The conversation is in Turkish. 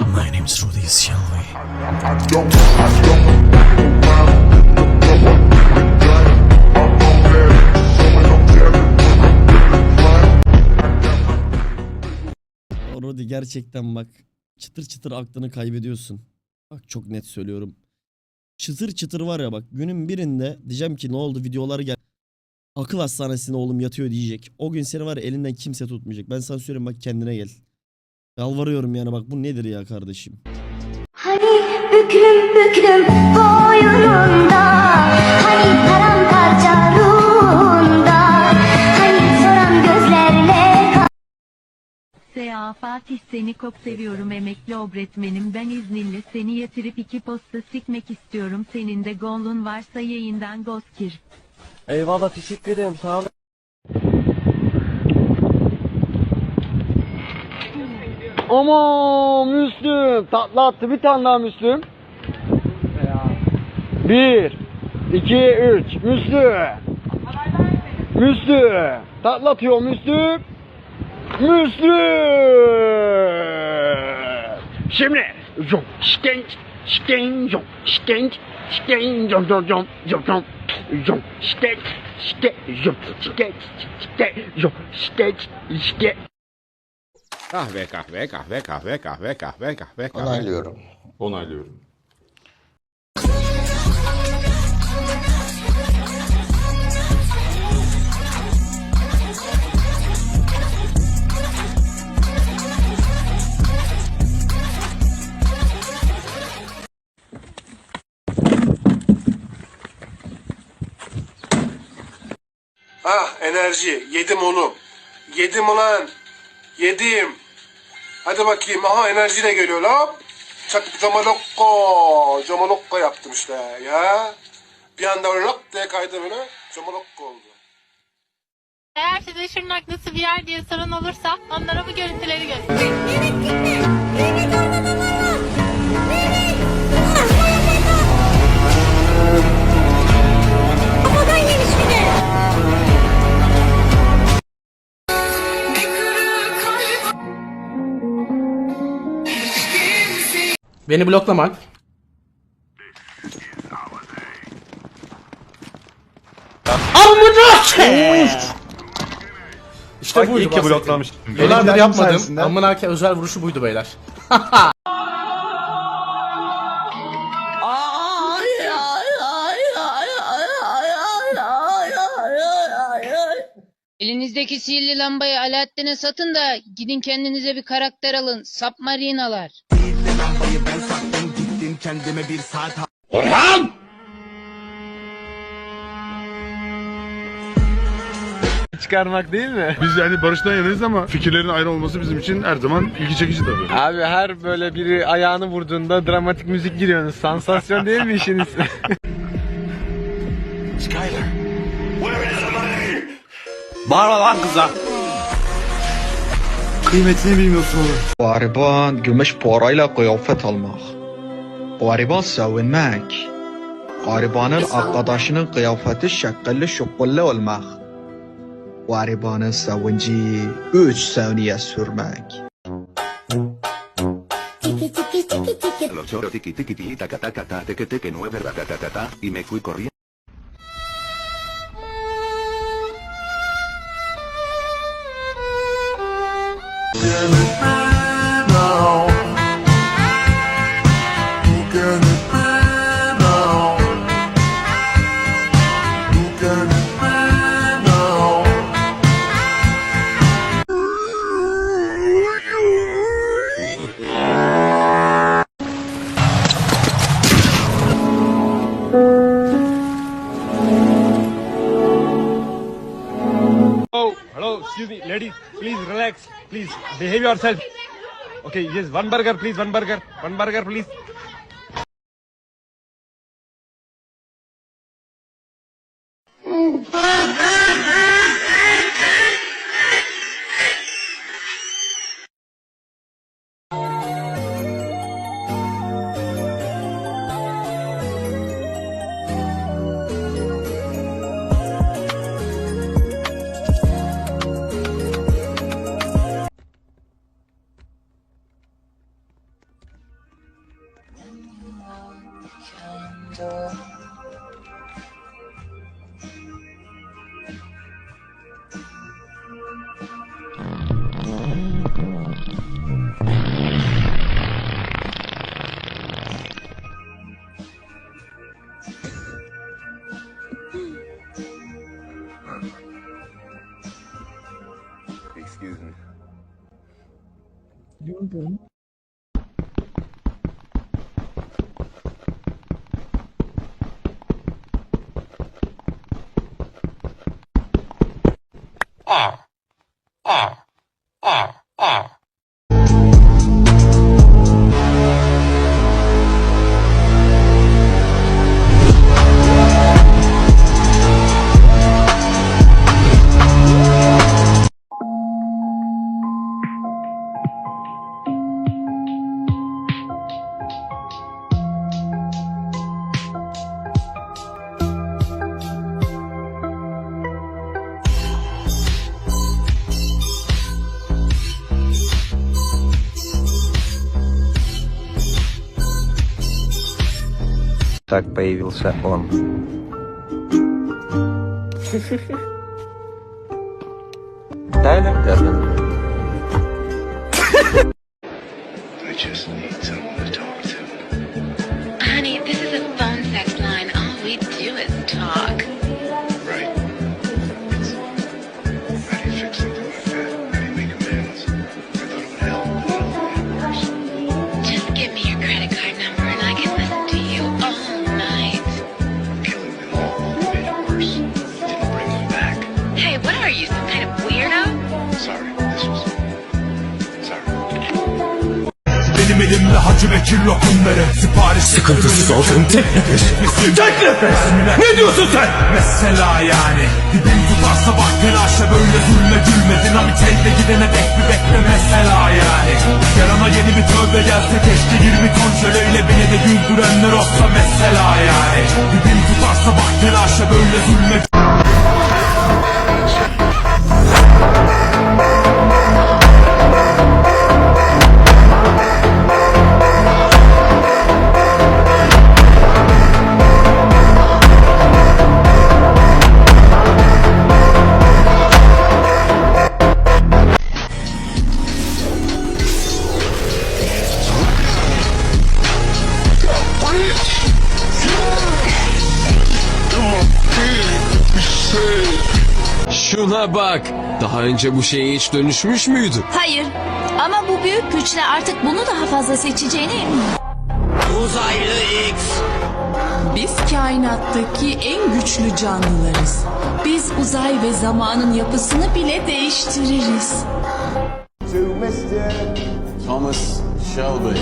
My name's Rudy Shelby. Rodi gerçekten bak çıtır çıtır aklını kaybediyorsun. Bak çok net söylüyorum. Çıtır çıtır var ya bak günün birinde diyeceğim ki ne oldu videolar gel. Akıl hastanesinde oğlum yatıyor diyecek. O gün seni var ya elinden kimse tutmayacak. Ben sana söyleyeyim bak kendine gel. Yalvarıyorum yani bak bu nedir ya kardeşim. Hani büklüm büklüm boynunda Hani paramparça ruhunda Hani soran gözlerle S.A. Fatih seni çok seviyorum emekli öğretmenim ben izninle seni yatırıp iki posta sikmek istiyorum senin de gonlun varsa yayından gozkir. Eyvallah teşekkür ederim sağ ol. Aman Müslüm tatlı attı bir tane daha Müslüm. Bir, iki, üç Müslüm. Müslüm tatlı atıyor Müslüm. Müslüm. Şimdi Jom, şkenç, şken, jom, şkenç, şken, jom, jom, jom, jom, jom, jom, şkenç, şke, jom, şkenç, şke, jom, şkenç, şke. Kahve, kahve, kahve, kahve, kahve, kahve, kahve, kahve. Onaylıyorum. Onaylıyorum. Ah enerji. Yedim oğlum. Yedim ulan. Yedim. Hadi bakayım. Aha enerjiyle geliyor lan. Çak Comalocco. Comalocco yaptım işte ya. Bir anda lop diye kaydı böyle. Comalocco oldu. Eğer size Şırnak nasıl bir yer diye sorun olursa onlara bu görüntüleri gösterin. Beni bloklamak. Amına İşte buydu. İyi ki bloklamıştım. Yıllardır yapmadım. Amına ke özel vuruşu buydu beyler. Elinizdeki sihirli lambayı Alaaddin'e satın da gidin kendinize bir karakter alın. Submarinalar. Çıkarmak değil mi? Biz yani barıştan yanayız ama fikirlerin ayrı olması bizim için her zaman ilgi çekici tabii. Abi her böyle biri ayağını vurduğunda dramatik müzik giriyorsunuz. Sansasyon değil mi işiniz? Bağırma lan kıza. Kıymetini bilmiyorsun oğlum. Gariban gümüş parayla kıyafet almak. Gariban sevinmek. Garibanın arkadaşının kıyafeti şekilli şukullu olmak. Garibanın sevinci üç saniye sürmek. Tiki tiki tiki tiki Los tiki tiki tiki taca taca ta teque teque nueve ratatatata y me fui corriendo. Yeah, excuse me, ladies, please relax, please behave yourself. Okay, yes, one burger, please, one burger, one burger, please. uh, Excuse me. You're good. 二二二二 Так появился он. Тайлер Дерден. Kind of weirdo? Sorry. This was. Sorry. Benim elimde Hacı Bekir lokumları Sipariş Sıkıntısız olduğum tek nefes Tek nefes Ne diyorsun sen? Mesela yani Dibim tutarsa bak telaşla böyle zulme gülmedin Ama elde gidene dek bir bekle mesela yani Yarana yeni bir tövbe gelse keşke 20 ton şöleyle beni de güldürenler olsa mesela yani Dibim tutarsa bak telaşla böyle zulme Şuna bak. Daha önce bu şeye hiç dönüşmüş müydü? Hayır. Ama bu büyük güçle artık bunu daha fazla seçeceğine eminim. Uzaylı X. Biz kainattaki en güçlü canlılarız. Biz uzay ve zamanın yapısını bile değiştiririz. Thomas Shelby.